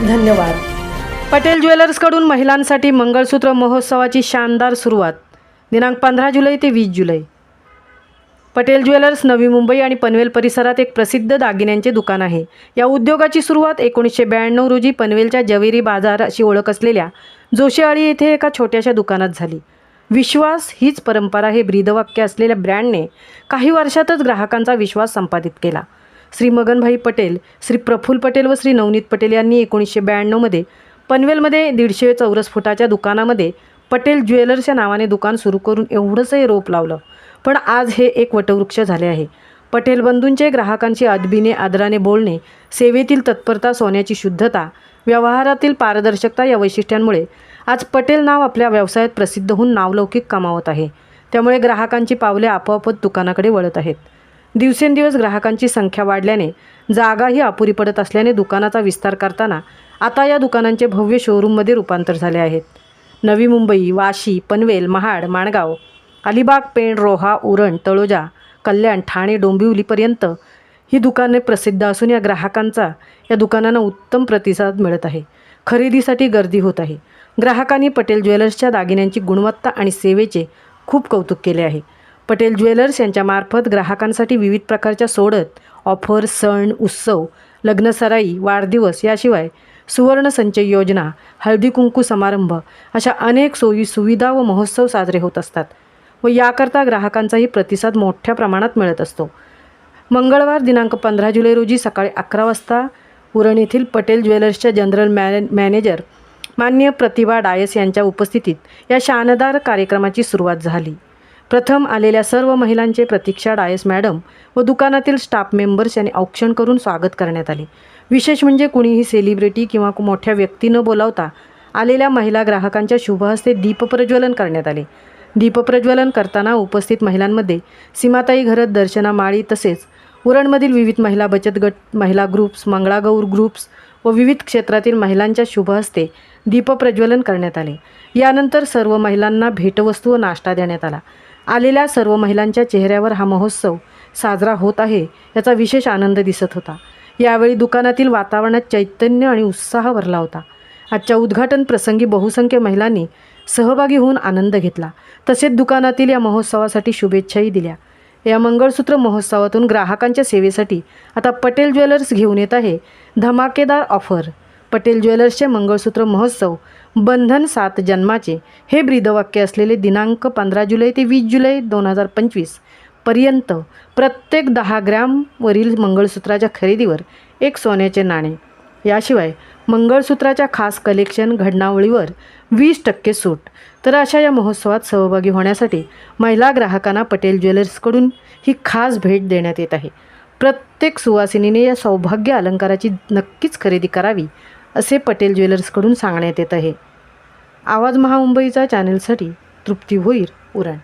धन्यवाद. पटेल ज्वेलर्सकडून महिलांसाठी मंगळसूत्र महोत्सवाची शानदार सुरुवात. दिनांक पंधरा जुलै ते वीस जुलै. पटेल ज्वेलर्स नवी मुंबई आणि पनवेल परिसरात एक प्रसिद्ध दागिन्यांचे दुकान आहे. या उद्योगाची सुरुवात एकोणीसशे ब्याण्णव रोजी पनवेलच्या जवेरी बाजार अशी ओळख असलेल्या जोशीआळी येथे एका छोट्याशा दुकानात झाली. विश्वास हीच परंपरा हे ब्रीदवाक्य असलेल्या ब्रँडने काही वर्षातच ग्राहकांचा विश्वास संपादित केला. श्री मगनभाई पटेल श्री प्रफुल पटेल व श्री नवनीत पटेल यांनी एकोणीसशे ब्याण्णवमध्ये पनवेलमध्ये दीडशे चौरस फुटाच्या दुकानामध्ये पटेल ज्वेलर्सच्या नावाने दुकान सुरू करून एवढंचही रोप लावलं. पण आज हे एक वटवृक्ष झाले आहे. पटेल बंधूंचे ग्राहकांशी अदबीने आदराने बोलणे सेवेतील तत्परता सोन्याची शुद्धता व्यवहारातील पारदर्शकता या वैशिष्ट्यांमुळे आज पटेल नाव आपल्या व्यवसायात प्रसिद्ध होऊन नावलौकिक कमावत आहे. त्यामुळे ग्राहकांची पावले आपोआपच दुकानाकडे वळत आहेत. दिवसेंदिवस ग्राहकांची संख्या वाढल्याने जागाही अपुरी पडत असल्याने दुकानाचा विस्तार करताना आता या दुकानांचे भव्य शोरूममध्ये रूपांतर झाले आहेत नवी मुंबई वाशी पनवेल महाड माणगाव अलिबाग पेण रोहा उरण तळोजा कल्याण ठाणे डोंबिवलीपर्यंत ही दुकाने प्रसिद्ध असून या ग्राहकांचा या दुकानांना उत्तम प्रतिसाद मिळत आहे. खरेदीसाठी गर्दी होत आहे. ग्राहकांनी पटेल ज्वेलर्सच्या दागिन्यांची गुणवत्ता आणि सेवेचे खूप कौतुक केले आहे. पटेल ज्वेलर्स यांच्यामार्फत ग्राहकांसाठी विविध प्रकारच्या सोडत ऑफर सण उत्सव लग्नसराई वाढदिवस याशिवाय सुवर्ण संचय योजना हळदी कुंकू समारंभ अशा अनेक सोयी सुविधा व महोत्सव साजरे होत असतात व याकरता ग्राहकांचाही प्रतिसाद मोठ्या प्रमाणात मिळत असतो. मंगळवार दिनांक पंधरा जुलै रोजी सकाळी अकरा वाजता उरण येथील पटेल ज्वेलर्सच्या जनरल मॅने मॅनेजर मान्य प्रतिभा डायस यांच्या उपस्थितीत या शानदार कार्यक्रमाची सुरुवात झाली. प्रथम आलेल्या सर्व महिलांचे प्रतीक्षा डायस मॅडम व दुकानातील स्टाफ मेंबर्स यांनी औक्षण करून स्वागत करण्यात आले. विशेष म्हणजे कुणीही सेलिब्रिटी किंवा मोठ्या व्यक्ती न बोलावता आलेल्या महिला ग्राहकांच्या शुभहस्ते दीपप्रज्वलन करण्यात आले. दीपप्रज्वलन करताना उपस्थित महिलांमध्ये सीमाताई घरत दर्शना माळी तसेच उरणमधील विविध महिला बचत गट महिला ग्रुप्स मंगळागौर ग्रुप्स व विविध क्षेत्रातील महिलांच्या शुभ हस्ते दीपप्रज्वलन करण्यात आले. यानंतर सर्व महिलांना भेटवस्तू व नाश्ता देण्यात आला. आलेल्या सर्व महिलांच्या चेहऱ्यावर हा महोत्सव साजरा होत आहे याचा विशेष आनंद दिसत होता. यावेळी दुकानातील वातावरणात चैतन्य आणि उत्साह भरला होता. आजच्या उद्घाटन प्रसंगी बहुसंख्य महिलांनी सहभागी होऊन आनंद घेतला. तसेच दुकानातील या महोत्सवासाठी शुभेच्छाही दिल्या. या मंगळसूत्र महोत्सवातून ग्राहकांच्या सेवेसाठी आता पटेल ज्वेलर्स घेऊन येत आहे धमाकेदार ऑफर. पटेल ज्वेलर्सचे मंगळसूत्र महोत्सव बंधन सात जन्माचे हे ब्रीदवाक्य असलेले दिनांक पंधरा जुलै ते वीस जुलै दोन हजार पंचवीसपर्यंत प्रत्येक दहा ग्रॅमवरील मंगळसूत्राच्या खरेदीवर एक सोन्याचे नाणे. याशिवाय मंगळसूत्राच्या खास कलेक्शन घडणावळीवर वीस टक्के सूट. तर अशा या महोत्सवात सहभागी होण्यासाठी महिला ग्राहकांना पटेल ज्वेलर्सकडून ही खास भेट देण्यात येत आहे. प्रत्येक सुवासिनीने या सौभाग्य अलंकाराची नक्कीच खरेदी करावी असे पटेल ज्वेलर्सकडून सांगण्यात येत आहे. आवाज महामुंबईचा चॅनेलसाठी तृप्ती होईल उरण.